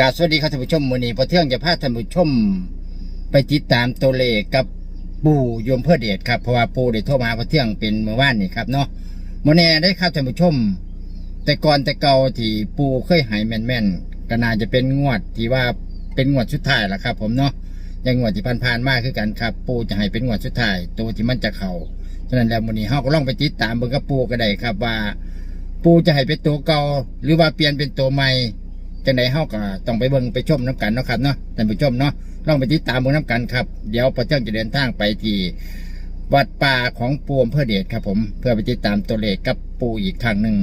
กาสวัสดีครับท่านผู้ชมวันนี้พอเที่ยงจะพาท่านผู้ชม ไปติดตามตัวเลขกับปู่ยมเพื่อเดชครับเพราะว่าปู่ได้โทรมาหาพอเที่ยงเป็นเมื่อวานนี่ครับเนาะโมแน่ได้ครับท่านผู้ชม แต่ก่อนแต่เก่าที่ปู่เคยหายแม่นๆก็น่าจะเป็นงวดที่ว่าเป็นงวดสุดท้ายละครับ ผมเนาะยังงวดที่ผ่านๆมาคือกันครับ ปู่จะให้เป็นงวดสุดท้ายตัวที่มันจะเข้าฉะนั้นแล้ววันนี้เฮาก็ลองไปติดตามเบิ่งกับปู่ก็ได้ครับว่า ปู่จะให้เป็นตัวเก่าหรือว่าเปลี่ยนเป็นตัวใหม่ จังไดเฮาก็ต้องไปเบิ่งไปชมน้ำกันเนาะครับเนาะท่านผู้ชมเนาะลองไปติดตามเบิ่งน้ำกันครับ เดี๋ยวพอเที่ยงจะเดินทางไปที่วัดป่าของปูอำเพื่อเดชครับผมเพื่อไปติดตามตัวเลขกับปูอีกครั้งหนึ่ง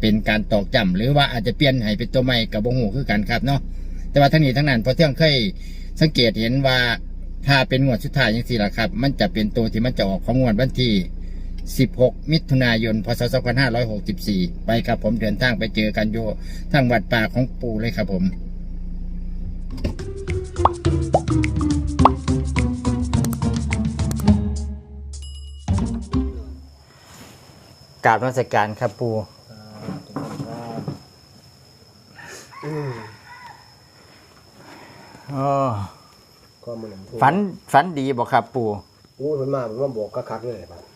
เป็นการตอกจำหรือว่าอาจจะเปลี่ยนให้เป็นตัวใหม่กับบงหูคือกันครับเนาะแต่ว่าทั้งนี้ทั้งนั้นพอเที่ยงเคยสังเกตเห็นว่าถ้าเป็นงวดสุดท้ายอย่างสี่ละครับ มันจะเป็นตัวที่มันจะออกของงวดวันที่ 16 มิถุนายน พศ 2564 ไปครับผมเดินทางไปเจอกันอยู่ทางวัดป่าของปู่เลยครับผมกราบนมัสการครับปู่อืมอ๋อก็มันนำฝันฝันดีบ่ครับปู่อู้มันมามันมาบอกคักๆเลยครับ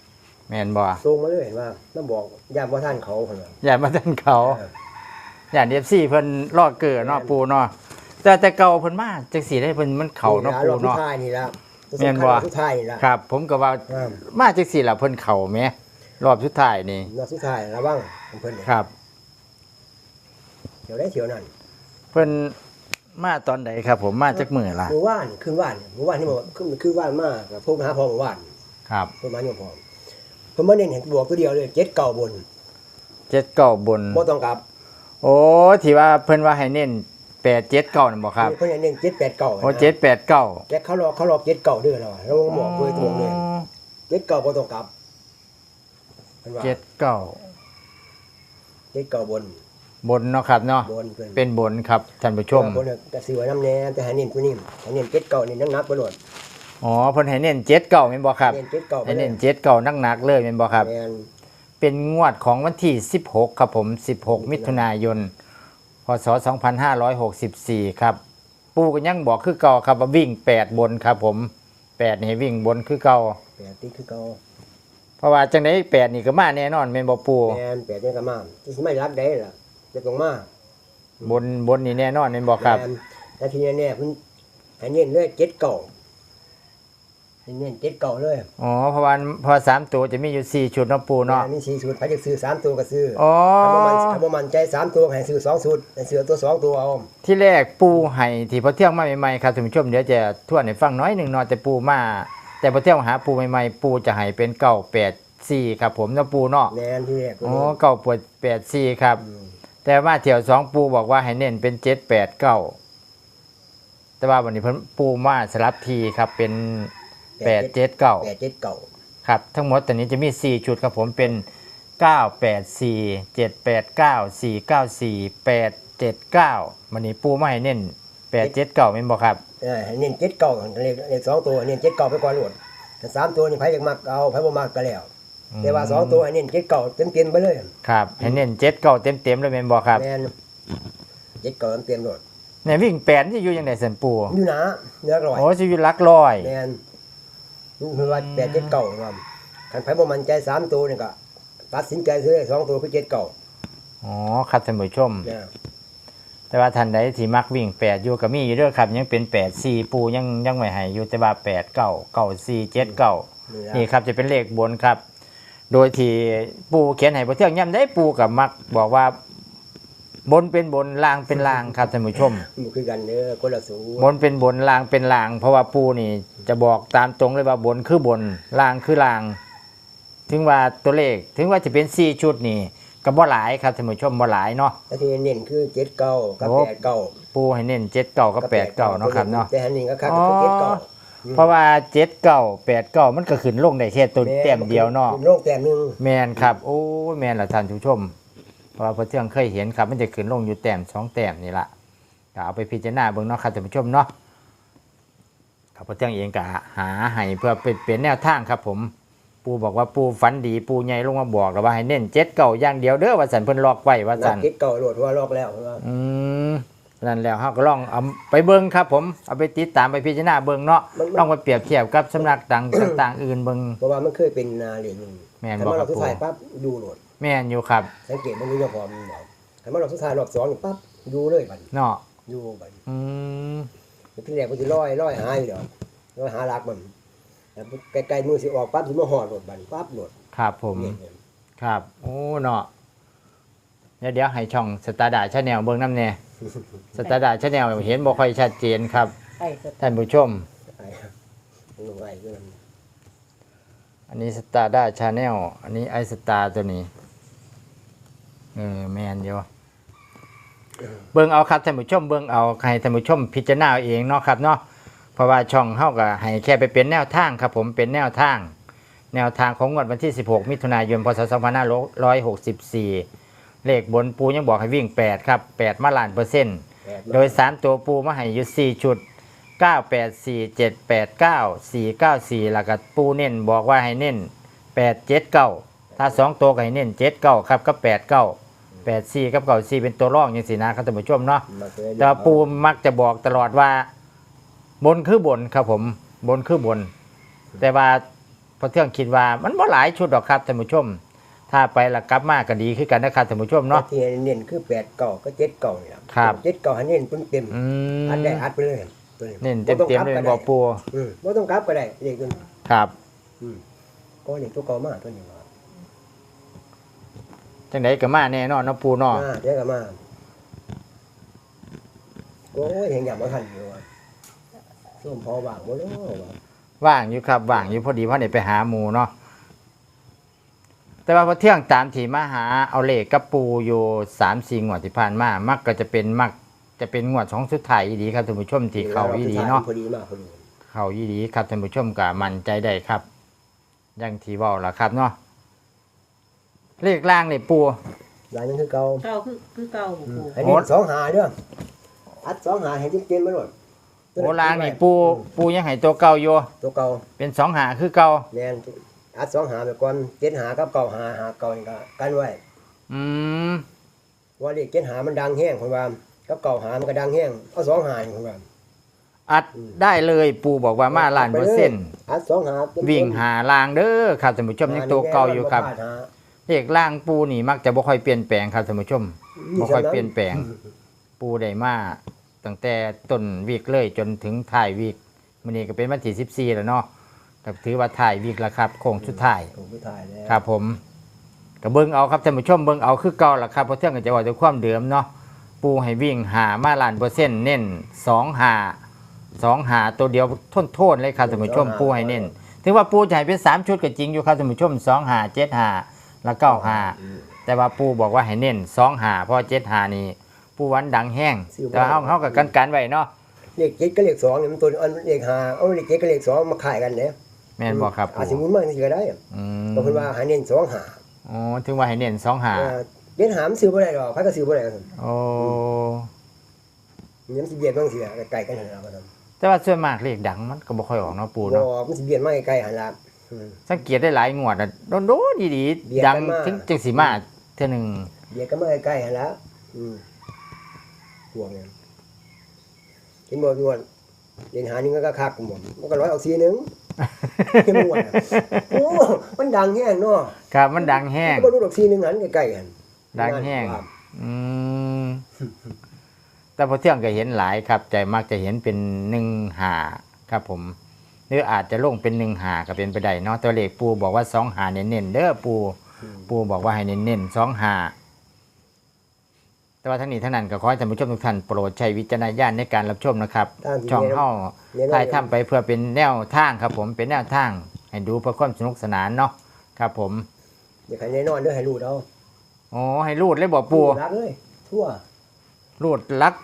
แม่นบ่ส่งมาเลยเห็นว่ามันบอกย่ามว่าท่านเขาคนน่ะอย่ามาทันเขาเอออย่าเดฟซี่เพิ่นลอกเกิดเนาะปู่เนาะแต่แต่เก่าเพิ่นมาจังสีได้เพิ่นมันเขาเนาะรปู่อบสุดเนาะท้ายนี่ละแม่นบ่รอบสุดท้ายนี่ละ ครับ ผมก็ว่าอ่ามาจังสีล่ะเพิ่นเข่าแหมรอบสุดท้ายนี่รอบสุดท้ายระวังของเพิ่นเนี่ยครับ เดี๋ยวได้เที่ยวนั้นเพิ่นมาตอนใดครับ ผมมาจากมื้อล่ะ เมื่อวานคืนวานเมื่อวานที่บอกขึ้นคืนวานมากับพวกมาหาพ่อเมื่อวานครับ พวกมาโยมพ่อ เพิ่นมาเน้นเห็นบอกตัวเดียวเลยเจ็ดเก่าบนเจ็ดเก้าบน บ่ต้องกลับโอ้ที่ว่าเพิ่นว่าให้เน้นแปดเจ็ดเก้านั่นบ่ครับเพิ่นให้เน้นเจ็ดแปดเก่าโอ้เจ็ดแปดเก้าแต่เขาหลอกเขาหลอกเจ็ดเก่าเด้อแล้วเราบอกเพื่อตรงเลยเจ็ดเก่าบ่ต้องกลับเพิ่นว่าเจ็ดเก้าเจ็ดเก่าบนบนเนาะครับเนาะบนเพิ่นเป็นบนครับท่านผู้ชมบนน่ะก็สิว่าน้ำแน่แต่ให้เน้นผู้นี้ให้เน้นเจ็ดเก่านี่นักๆบ่โลด อ๋อเพิ่นให้เน้นเจ็ดเก้าแม่นบ่ครับเน้นเจ็ดเก่าให้เน้นเจ็ดเก้าหนักๆเลยแม่นบ่ครับ แม่นเป็นงวดของวันที่ 16 ครับผม 16 มิถุนายน พศ 2564 ครับ ปู่ก็ยังบอกคือเก่าครับว่าวิ่ง 8 บนครับผม 8 นี่ให้วิ่งบนคือเก่า แปดติดคือเก่าเพราะว่าจังได๋8นี่ก็มาแน่นอนแม่นบ่ปู่แม่นแปดนี่ก็มาที่สิไม่รักได้ล่ะจะต้องมาบนบนนี่แน่นอนแม่นบ่ครับ แม่นแต่ทีแน่ๆเพิ่นให้เน้นเลยเจ็ดเก่าให้ เน้นเจ็ดเก่าเลยอ๋อเพราะว่าพอสามตัวจะมีอยู่4ชุดเนาะปู่เนาะแม่มีสี่สูตรใครจะซื้อสามตัวก็ซื้ออ๋อถ้าบ่มันถ้าบ่มันใจสามตัวให้ซื้อสองสูตรให้ซื้อตัวสองตัวเอาที่แรกปูให้ที่พอเที่ยงมาใหม่ๆครับท่านผู้ชมเดี๋ยวจะทวนให้ฟังน้อยหนึ่งเนาะแต่ปูมา แต่พอเที่ยงหาปูใหม่ๆปูจะให้เป็นเก่าแปดสี่ครับผมเนาะปูเนาะแม่นที่แรกอ๋อเก่าปวดแปดสี่ครับอืมแต่ว่าเที่ยวสองปูบอกว่าให้เน้นเป็นเจ็ดแปดเก้าแต่ว่าวันนี้เพิ่นปูมาสลับทีครับเป็น แปดเจ็ดเก้าแปดเจ็ดเก่าครับ ทั้งหมดตอนนี้จะมีสี่ชุดครับผมเป็นเก้าแปดสี่เจ็ดแปดเก้าสี่เก้าสี่แปดเจ็ดเก้าวันนี้ปูมาให้เน้นแปดเจ็ดเก้าเป็นบอกครับเออให้เน้นเจ็ดเก่าเลขเลขสองตัวเน้นเจ็ดเก่าไปก่อนโหลดแต่สามตัวนี่ไผอยากมักเอาไผบ่มักก็แล้วแต่ว่าสองตัวให้เน้นเจ็ดเก่าเต็มๆไปเลยครับให้เน้นเจ็ดเก้าเต็มเต็มๆเลยเป็นบอกครับแม่นเจ็ดเก่าเต็มๆโหลดเนี่ยวิ่งแปดที่อยู่ยังไงสันปูอยู่นะเนื้ออร่อยโอ้ชีวิตลักลอยแม่น นี่คือว่าแปดเจ็ดเก่าครับคันไผบ่มั่นใจสามตัวนี่ก็ตัดสินใจซื้อสองตัวคือเจ็ดเก่าอ๋อครับท่านผู้ชม เนี่ยแต่ว่าท่านใดที่มักวิ่งแปดอยู่กับมีอยู่เด้อครับ ยังเป็นแปดสี่ปูยังยังไม่ให้อยู่แต่ว่าแปดเก้าเก้าสี่เจ็ดเก้า นี่ล่ะนี่ครับจะเป็นเลขบนครับ โดยที่ปูเขียนให้พระเที่ยงย่ำได้ปูกับมักบอกว่า บนเป็นบนล่างเป็นล่างครับท่านผู้ชม มันคือกันเด้อคนละสูตรบนเป็นบนล่างเป็นล่าง เพราะว่าปูนี่ จะบอกตามตรงเลยว่าบนคือบนล่างคือล่าง ถึงว่าตัวเลข ถึงว่าจะเป็นสี่ชุดนี่ก็บ่หลายครับท่านผู้ชมบ่หลายเนาะแต่ที่เน้นคือเจ็ดเก่ากับโอ้ แปดเก่าปูให้เน้นเจ็ดเก่ากับแปดเก่าเนาะครับเนาะ แต่อันนี้ก็คักคือเจ็ดเก่าเพราะว่าเจ็ดเก่าแปดเก่ามันก็ขึ้นลงได้แค่ตัวแต้มเดียวเนาะโลกแต้มหนึงแมนครับ โอ้ยแมนละท่านผู้ชม เพราะว่าพระเที่ยงเคยเห็นครับมันจะขึ้นลงอยู่แต้มสองแต้มนี่ละก็เอาไปพิจารณาเบิ่งเนาะครับท่านผู้ชมเนาะครับพระเที่ยงเองก็หาให้เพื่อเป็นเป็นแนวทางครับผมปูบอกว่าปูฝันดีปูใหญ่ลงมาบอกแล้วว่าให้เน้นเจ็ดเก่าอย่างเดียวเด้อว่าสันเพิ่นล็อกไว้ว่านัสักนเจ็ดเก่าโหลดว่าลอกแล้วว่าอืมนั่นแล้วเฮาก็ลองเอาไปเบิ่งครับ ผมเอาไปติดตามไปพิจารณาเบิ่งเนาะลองไปเปรียบเทียบกับสำนักต่างต่างๆอื่นเบิ่งเพราะว่ามันเคยเป็นนาเหรียญหนึ่งแม่นถ้าบ่มาคเรารับสุดปู่ท้ายปั๊บดูโหลด แม่นอยู่ครับสังเกตมันมียูนิฟอร์มบอกถ้ามาเราสุดท้ายรอบสองนี่ปั๊บดูเลยบัดเนาะดูบัดอืมที่แรกมันจะลอยลอยหายอยู่เดี๋ยวลอยหารักมันแล้วไกลๆมือสิออกปั๊บสิมาหอดโหลดบัดปั๊บโหลดครับผมเนี่ยเนี่ยครับ โอ้เนาะเดี๋ยวเดี๋ยวให้ช่องสตาร์ดาชาแนลเบิ่งน้ำแน่สตาร์ดาชาแนลเห็นบ่ค่อยชัดเจนครับ ไอ้สดท่านผู้ชม ไอ้ลงไอ้เพื่อนอันนี้สตาร์ด้าชาแนลอันนี้ไอสตาร์ตัวนี้ เออแมนอยู่เบิ่งเอาครับท่านผู้ชมเบิ่งเอาให้ท่านผู้ชมพิจารณาเอาเองเนาะครับเนาะเพราะว่าช่องเฮาก็ให้แค่ไปเป็นแนวทางครับผมเป็นแนวทาง แนวทางของงวดวันที่ 16 มิถุนายนพศ2564 เลขบนปูยังบอกให้วิ่ง 8 ครับ 8 มาล้านเปอร์เซ็นต์แปดโดย 3 ตัวปูมาให้อยู่4ชุด 9 8 4 7 8 9 4 9 4แล้วก็ปูเน้นบอกว่าให้เน้น8 7 9ถ้า 2 ตัวก็ให้เน้น7 9ครับก็ 8 9 8 4กับ9 4เป็นตัวรองอย่างสินะครับท่านผู้ชมเนาะมาเคยแต่ว่าปูมักจะบอกตลอดว่า บนคือบนครับผมบนคือบน แต่ว่าพอเที่ยงคิดว่ามันบ่หลายชุดหรอกครับท่านผู้ชม ถ้าไปและกลับมาก็ดีขึ้นกันนะครับท่านผู้ชมเนาะ ที่เน้นคือแปดเก่าก็เจ็ดเก่านี่แหละครับ เจ็ดเก่าให้เน้นเต็มอืๆมอัดได้อัดไปเลยตัวเน้นเต็มเต็มๆเลยบอกปูอืมบ่ต้องกลับก็ได้เลขตัวนี้ครับ อืมก็เลขตัวเก่ามากตัวนี้ว่า จังไดก็มาแน่นอนเนาะปูเนาะมาเดี๋ยวก็มาโอ้ยเห็นอย่างบ่ทันอยู่ว่าส้มพอว่างบ่เนาะว่าว่างอยู่ครับว่างอยู่พอดีเพราะได้ไปหาหมูเนาะแต่ว่าพอเที่ยงตามที่มาหาเอาเลขกับปูอยู่สามสี่งวดที่ผ่านมามักก็จะเป็นมักจะเป็นงวดสองสุดท้ายอีดีครับท่านผู้ชมที่เขาอีดีเนาะพอดีมากพอดีเขาอีดีครับท่านผู้ชมก็มั่นใจได้ครับอยังที่เว่าล่ะครับเนาะ เลขล่างนี่ปูหลายยังคือเก่าเก่าคือคือเก่าบ่ปูให้เน้นสองหาเด้ออัดสองหาให้เต็มๆไปหมดโอ้ล่างนี่ปูปูยังให้ตัวเก่าอยู่ตัวเก่าเป็นสองหาคือเก่าแม่นอัดสองหาไปก่อนเจ็ดหากับเก่าหาหาเก่านี่ก็กันไว้อืมว่าเลขเจ็ดหามันดังแห้งคนว่ากับเก่าหามันก็ดังแห้งเอาสองหาคนว่าอัดได้เลยปูบอกว่ามาล้านเปอร์เซ็นต์อัดสองหาเต็มๆวิ่งหาลางเด้อครับท่านผู้ชมยังตัวเก่าอยู่ครับหานี่แน่นอน เลขล่างปูนี่มักจะบ่ค่อยเปลี่ยนแปลงครับท่านผู้ชมบ่ค่อยเปลี่ยนแปลง ปูได้มาตั้งแต่ต้นวีกเลยจนถึงท้ายวีกมื้อนี้ก็เป็นวันที่14แล้วเนาะก็ถือว่าท้ายวีกแล้วครับโค้งสุดท้ายผมไปถ่ายแล้วครับผมก็เบิ่งเอาครับท่านผู้ชมเบิ่งเอาคือเก่าล่ะครับเพราะเที่ยงก็จะว่าด้วยความเดิมเนาะปูให้วิ่งหามาล้านเปอร์เซ็นต์เน้น2หา2หาตัวเดียวทนๆเลยครับท่านผู้ชมปูให้เน้น ถึงว่าปูจะให้เป็นสามชุดก็จริงอยู่ครับท่านผู้ชมสองหาเจ็ดหา แล้วเก้าหาแต่ว่าปูบอกว่าให้เน้นสองหาเพราะเจ็ดหานี่ปูวันดังแห้งแต่ว่าเฮาเฮากับกันกันไว้เนาะเลขเจ็ดกับเลขสองเนี่ยมันตัวอันเลขหาเอาเลขเจ็ดกับเลขสองมาขายกันเนี่ยแม่นบอกครับอาปูจสิหมุนมากสิก็ได้อะอืมบางคนว่าหาเน้นสองหาอ๋อถึงว่าให้เน้นสองหาเออเจ็ดหามันซื้อบ่ได้หรอกพักก็ซื้อบ่ได้กันโอ้เนี่ยมันสิเบียดบางสิอะไกลๆกันหั่นล่ะว่าซั่นแต่ว่าส่วนมากเลขดังมันก็บ่ค่อยออกเนาะปูบ่เนาะมันสิเบียดมาไกลๆหั่นล่ะอืม สังเกตได้หลายงวดอะโดนๆดีเบียดๆดังกันมากถึงจังสิมาเทื่อหนึงเบียดกันมาใกล้ๆหั่นละอืมพวกเนี่ยเห็นบ่ด่วนเรียนหานี่ก็คักๆหมดมันก็ร้อยเอาสีหนึงเห็นบ่ว่าโอ้มันดังแฮงเนาะครับมันดังแห้ง มันก็บ่รู้ดอกสีหนึงหันใกล้ๆกันดังแห้งอืมแต่พอเที่ยงก็เห็นหลายครับใจมักจะเห็นเป็นหนึ่งหาครับผม หรืออาจจะลงเป็นหนึ่งหาก็เป็นไปได้เนาะตัวเลขปูบอกว่าสองหาเน้นๆเด้อปูอืมปูบอกว่าให้เน้นๆสองหาแต่ว่าทั้งนี้ทั้งนั้นก็ขอให้ท่านผู้ชมทุกท่านโปรดใช้วิจารณญาณในการรับชมนะครับตามที่ช่องเฮาเนี่ยถ่ายทำไปเพื่อเป็นแนวทางครับผมเป็นแนวทางให้ดูเพื่อความสนุกสนานเนาะครับผมอย่าให้แน่นอนเด้อให้รูดเอาโอ้ให้รูดเลยบอกปูรักเลยทั่วรูดลัก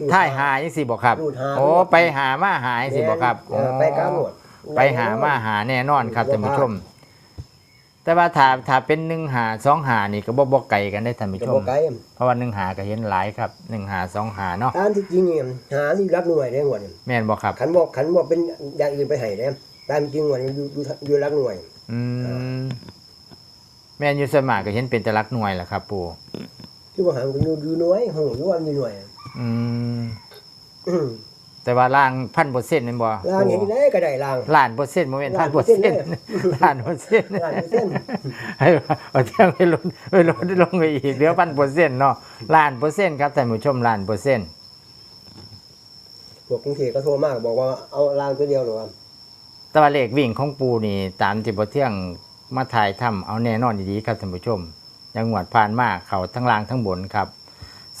รูดท่ายหายังสิบอกครับ รูดหา โอ้ไปหามาหายังสิบอกครับเออไปกลางโหดไปหามาหาแน่นอนครับท่านผู้ชม แต่ว่าถ้าถ้าเป็นหนึ่งหาสองหานี่ก็บ่บ่ไกลกันได้ท่านผู้ก็ชบ่มไกลเพราะว่าหนึ่งหาก็เห็นหลายครับหนึ่งหาสองหาเนาะตามที่จริงเนี่ยหาที่รักหน่วยได้หมดแม่นบอกครับ ขันบอกขันบอกเป็นอย่างอื่นไปให้เด้ตามจริงว่าอยู่อยู่อยู่รักหน่วย อืมแม่นอยู่สวนมากก็เห็นเป็นแต่ลักหน่วยแหละครับ ปู่ที่ว่าหางก็อยู่อยู่หน่วยโหอยู่ว่ามีหน่วยอ อืมอืมแต่ว่าล่างพันเปอร์เซ็นต์นั่นบ่ล่างเห็นได้ก็ได้ล่าง ล้านเปอร์เซ็นต์โมเมนต์พันเปอร์เซ็นต์ล้านเปอร์เซ็นต์ล้านเปอร์เซ็นต์ ให้เอาเที่ยงไปลดไปลดลงไปอีกเหลือพันเปอร์เซ็นต์เนาะล้านเปอร์เซ็นต์ครับท่านผู้ชมล้านเปอร์เซ็นต์พวกกรุงเทพก็โทรมากบอกว่าเอาล่างตัวเดียวหรอวะแต่ว่าเลขวิ่งของปูนี่ตามที่บ่เที่ยงมาถ่ายทำเอาแน่นอนดีๆครับท่านผู้ชมอยังหวดผ่านมาเขาทั้งล่างทั้งบนครับ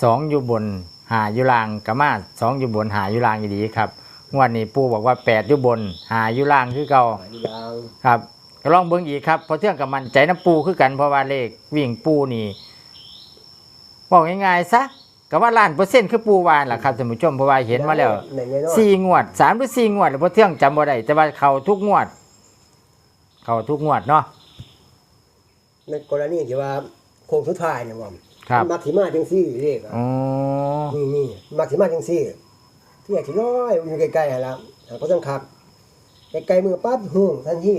สองอยู่บน หาอยู่ล่างกะมาสองอยู่บนหาอยู่ล่างดีๆครับงวดนี้ปูบอกว่าแปดอยู่บน หาอยู่ล่างคือเก่าหาอยู่ล่างครับก็ลองเบิ่งอีกครับเพราะเที่ยงกับมันใจน้ำปูคือกันเพราะว่าเลขวิ่งปูนี่บอกง่ายๆซะก็ว่าล้านเปอร์เซ็นต์คือปูวานล่ะครับท่านผู้ชมเพราะว่าเห็นมาแล้วในแน่นอนสี่งวดสามหรือสี่งวดแล้วเพราะเที่ยงจำบ่ได้แต่ว่าเขาทุกงวด เขาทุกงวดเนาะในกรณีที่ว่าโค้งสุดท้ายเนี่ยว่า ครับ มักสิมาจังซี่เลขอะอ๋อนี่นี่มักสิมาจังซี่ที่อยากสิร้อยอยู่ใกล้ๆหั่นล่ะหาก็ต้องคักใกล้ๆมือปั๊บฮู้ทันที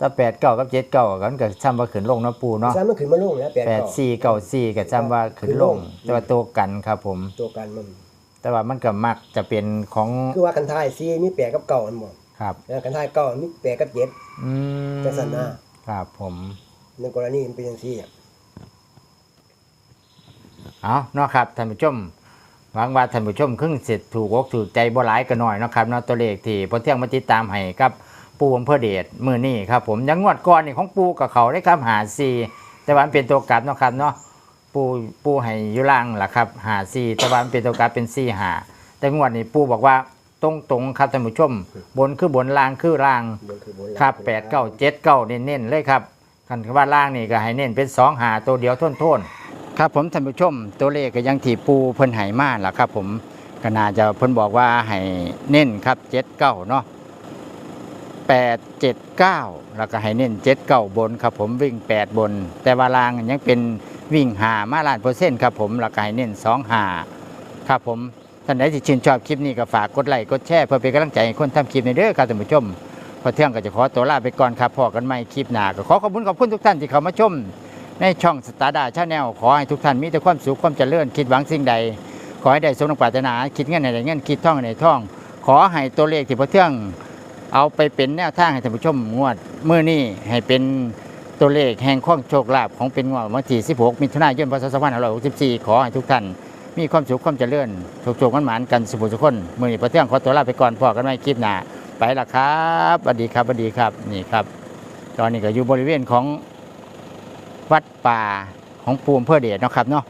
ถ้าแปดเก้ากับเจ็ดเก้ากันก็ซ้ำว่าขึ้นลงเนาะปูเนาะซ้ำมันขึ้นมาลงแล้วแปดแปดเก้า สี่เก้าสี่ก็ซ้ำว่าขึ้นลง แต่ว่าตัวกันครับผม ตัวกันมัน แต่ว่ามันก็มักจะเป็นของคือว่ากันทายซีมีแปดกับเก่ามันบ่ครับ แล้วกันทายเก่ามีแปดกับเจ็ด อืมจังซั่นนะ ครับผม ในกรณีมันเป็นจังซี่อะ เอาเนาะครับท่านผู้ชมหวังว่าท่านผู้ชมครึ่งเสร็จถูกอกถูกใจบ่หลายก็หน่อยเนาะครับเนาะตัวเลขที่พอเที่ยงมาติดตามให้กับปูอำเภอเดชมือนี่ครับผมยังงวดก่อนนี่ของปูกับเขาได้ครับหาซีแต่ว่ามันเป็นตัวกลับเนาะครับเนาะปูปูให้อยุล่างล่ะครับหาซีแต่ว่ามันเป็นตัวกลับเป็นซีหาแต่งวดนี้ปูบอกว่าตรงตรงๆครับท่านผู้ชม บนคือบนล่างคือล่างบนคือบนครับแปดเก้าเจ็ดเก้าเน้นๆเลยครับคันคำว่าล่างนี่ก็ให้เน้นเป็นสองหาตัวเดียวทนทนๆ ครับผมท่านผู้ชมตัวเลขก็ยังที่ปูเพิ่นให้มาล่ะครับ ผมก็น่าจะเพิ่นบอกว่าให้เน้นครับเจ็ดเก้าเนาะแปดเจ็ดเก้าแล้วก็ให้เน้นเจ็ดเก้าบนครับผมวิ่งแปดบน แต่ว่าลางยังเป็นวิ่งหามาล้านเปอร์เซ็นต์ครับผมแล้วก็ให้เน้นสองหาครับผมท่านใดที่ชื่นชอบคลิปนี้ก็ฝากกดไลค์กดแชร์เพื่อเป็นกำลังใจให้คนทำคลิปในเด้อครับท่านผู้ชมพอเที่ยงก็จะขอตัวลาไปก่อนครับพอกันใหม่คลิปหน้าก็ขอขอบคุณขอบคุณทุกท่านที่เข้ามาชม ในช่องสตาร์ดาชาแนลขอให้ทุกท่านมีแต่ความสุขความเจริญคิดหวังสิ่งใด ขอให้ได้สมดังปรารถนาคิดเงินในได้เงินคิดท่องในได้ท่อง ขอให้ตัวเลขที่พอเที่ยงเอาไปเป็นแนวทางให้ท่านผู้ชมงวดเมื้อนี้ให้เป็นตัวเลขแห่งความโชคลาภของเป็นงวดวันที่ 16 มิถุนายนพศ2564 ขอให้ทุกท่าน มีความสุขความเจริญโชคโชคมันหมานกันสุขสุขคนมื้อนี้พอเที่ยงขอตัวลาไปก่อนพอกันใหม่คลิปหน้าไปละครับสวัสดีครับสวัสดีครับนี่ครับ ตอนนี้ก็อยู่บริเวณของ วัดป่าของปูมเพื่อเดชนะครับเนาะ